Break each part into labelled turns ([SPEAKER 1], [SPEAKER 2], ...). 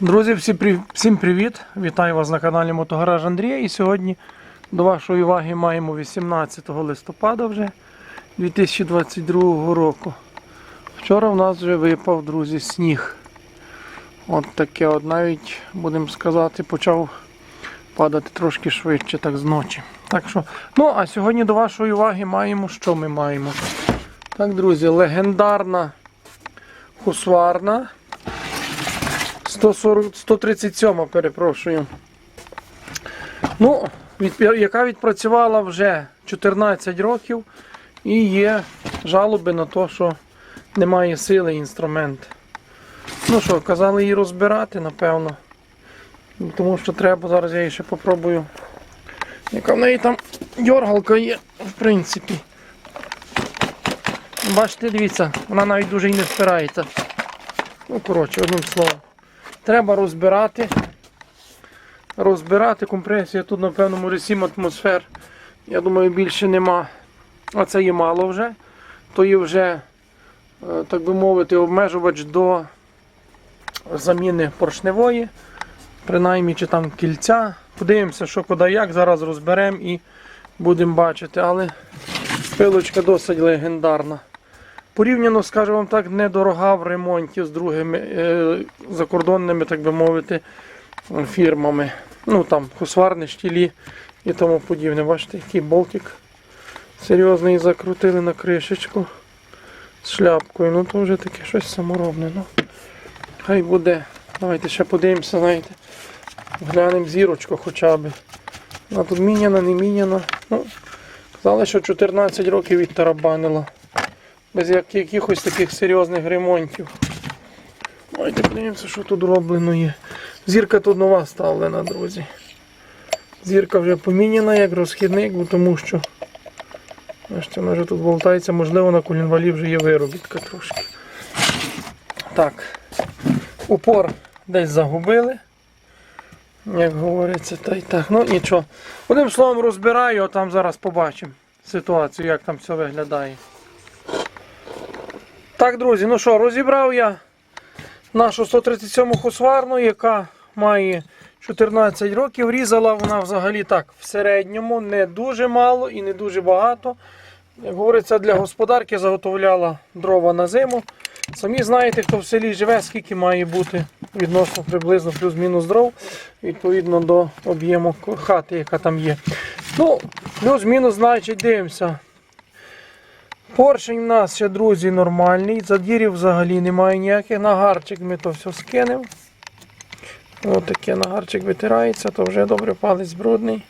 [SPEAKER 1] Друзі, всім привіт! Вітаю вас на каналі Мотогараж Андрія. І сьогодні до вашої уваги маємо 18 листопада вже 2022 року. Вчора в нас вже випав, друзі, сніг. От таке от навіть, будемо сказати, почав падати трошки швидше, так з ночі. Так що, ну а сьогодні до вашої уваги маємо, що ми маємо. Так, друзі, легендарна хусварна 140, 137, перепрошую. Ну, яка відпрацювала вже 14 років і є жалоби на те, що немає сили інструмент. Ну що, казали її розбирати, напевно. Тому що треба, зараз я її ще попробую. Яка в неї там дергалка є, в принципі. Бачите, дивіться, вона навіть дуже і не впирається. Ну, коротше, одним словом. Треба розбирати. Розбирати компресія. Тут, на певному 7 атмосфер. Я думаю, більше нема. А це є мало вже. То є вже, е, так би мовити, обмежувач до заміни поршневої. Принаймні, чи там кільця. Подивимося, що куди як. Зараз розберемо і будемо бачити. Але пилочка досить легендарна. Порівняно, скажу вам так, недорога в ремонті з другими е, закордонними, так би мовити, фірмами. Ну там хусварні штілі і тому подібне. Бачите, який болтик серйозний закрутили на кришечку з шляпкою. Ну то вже таке щось саморобне. Ну, хай буде. Давайте ще подивимося, знаєте. Глянемо зірочку хоча б. Вона тут міняна, не міняна. Ну, казали, що 14 років відтарабанила без якихось таких серйозних ремонтів. Давайте подивимося, що тут роблено є. Зірка тут нова ставлена, друзі. Зірка вже поміняна як розхідник, бо тому що бачите, вона вже тут болтається, можливо на колінвалі вже є виробітка трошки. Так, упор десь загубили. Як говориться, та й так. Ну нічого. Одним словом розбираю, а там зараз побачимо ситуацію, як там все виглядає. Так, друзі, ну що, розібрав я нашу 137-му хусварну, яка має 14 років. Різала вона взагалі так в середньому, не дуже мало і не дуже багато. Як говориться, для господарки заготовляла дрова на зиму. Самі знаєте, хто в селі живе, скільки має бути відносно приблизно плюс-мінус дров, відповідно до об'єму хати, яка там є. Ну, плюс-мінус, значить, дивимося. Поршень у нас ще, друзі, нормальний. Задірів взагалі немає ніяких. Нагарчик ми то все скинемо. Ось таке нагарчик витирається, то вже добре палець брудний.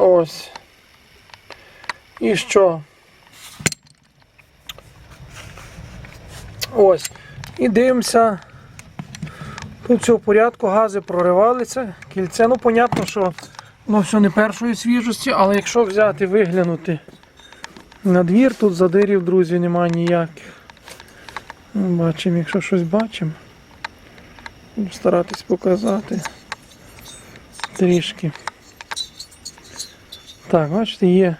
[SPEAKER 1] Ось. І що? Ось. І дивимося. Тут все в порядку, гази проривалися. Кільце, ну, понятно, що воно все не першої свіжості, але якщо взяти, виглянути. На двір тут задирів, друзі, немає ніяких. Ну, Бачимо, якщо щось бачимо. Буду старатись показати. Трішки. Так, бачите, є.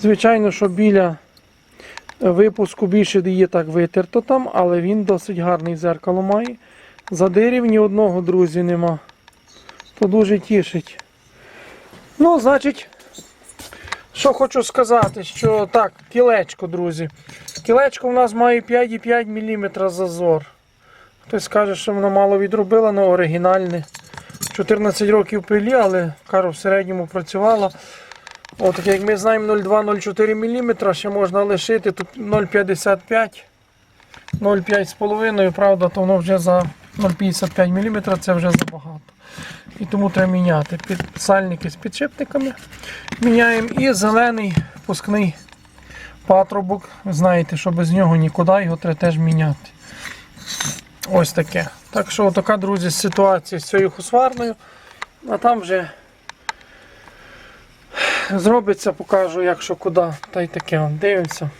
[SPEAKER 1] Звичайно, що біля випуску більше є так витерто там, але він досить гарний зеркало має. Задирів ні одного, друзі, нема. То дуже тішить. Ну, значить, що хочу сказати, що так, кілечко, друзі. Кілечко у нас має 5,5 мм зазор. Хтось скаже, що воно мало відробило, але оригінальне. 14 років пилі, але кажу, в середньому працювало. От, як ми знаємо, 0,2-0,4 мм ще можна лишити. Тут 0,55, 0,5,5, правда, то воно вже за 0,55 мм це вже забагато. І тому треба міняти. Під сальники з підшипниками міняємо і зелений пускний патрубок. Знаєте, що без нього нікуди його треба теж міняти. Ось таке. Так що така, друзі, ситуація з цією хусварною. А там вже зробиться, покажу, як що куди. Та й таке. Дивимося.